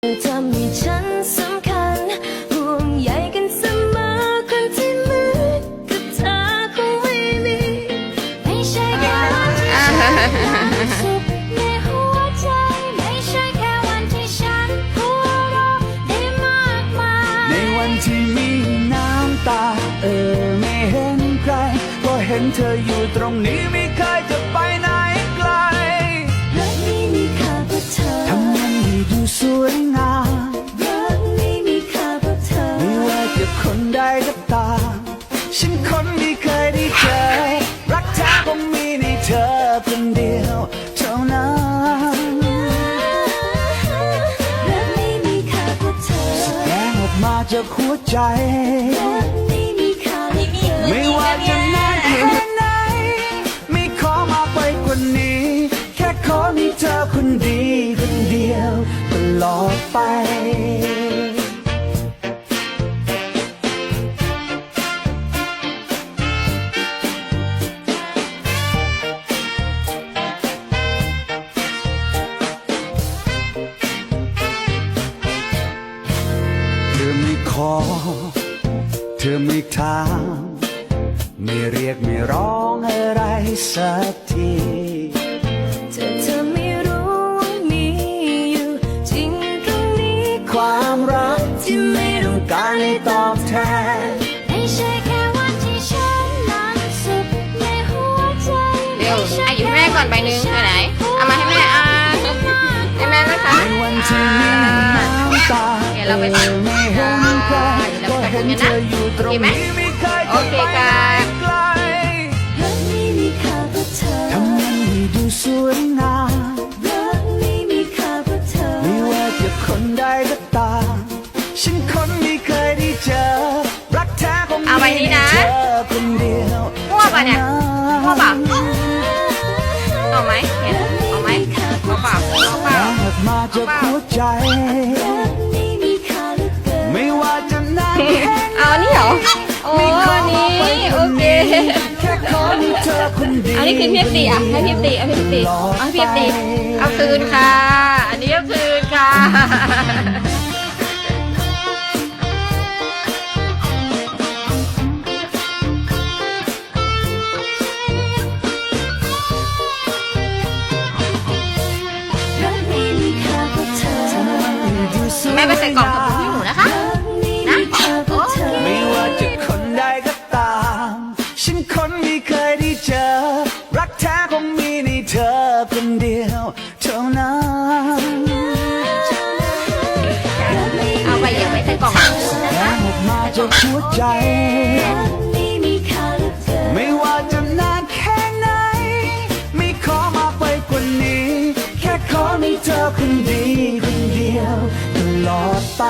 เธอทำให้ฉันสำคัญห่วงใยกันเสมอคนที่เหมือนกับเธอคงไม่มีไม่ใช่แค่วันที่ฉันมีสุขในหัวใจ ไม่ใช่แค่วันที่ฉันหัวเราะได้มากมายในวันที่มีน้ำตา เออไม่เห็นใคร ก็เห็นเธออยู่ตรงนี้ไม่ จากหัวใจ ไม่มีค่าเพราะเธอไม่ว่าจะนานแค่ไหนไม่ขอมากไปกว่านี้ แค่ขอมีเธอคนดีคนเดียวตลอดไป อไม่ขอ เธอไม่ถาม ไม่เรียกไม่ร้องอะไรสักทีเธอเธอไม่รู้ว่ามีอยู่จริงตรงนี้ความรักที่ไม่ต้องการให้ตอบแทนไม่ใช่แค่วันที่ฉันนั้นสุขในหัวใจเดี๋ยวอะหยิบให้แม่ก่อนใบหนึ่งไหนๆเอามาให้แม่อ่าให้แม่นะคะในวันที่มีน้ำตา เดี๋ยวเราไปตัดไม่เห็นใครเดี๋ยวก็เราไปตัดเห็นกันนะเธออยู่ตรงโอเคไหมนี้ไม่เคยโอจะเคไปค่ะไกลรักนี้มีค่าเพราะเธอทำมันให้ดูสวยงามรักนี้มีค่าเพราะเธอไม่ว่าจะคนใดก็ตามฉันคนไม่เคยได้เจอรักแท้คงเอาไว้นี่นะมีเธอคนเดียวมั่วปะเนี่ยมั่วปะเอาไหมเนี่ยรักนี้เอาไหมมีค่าเพเอาราะเปเธล่าอเอาเปล่าออกมาจา เอานี่เหรอโอ้นี้โอเคเอันนี้คือพี่ตีอะให้พี่ตีเอาพี่ตีเอาพี่ตีเอาคืนค่ะ อันนี้เอาคืนค่ะ ยวเท่านั้นเอาไปอย่าไปใส่กล่องแรงออกมาจากหัวใจรักนี้มีค่าเหลือเกินไม่ว่าจะนานแค่ไหน ไม่ขอมาไปกว่านี้ แค่ขอมีเธอคนดีคนเดียวตลอดไป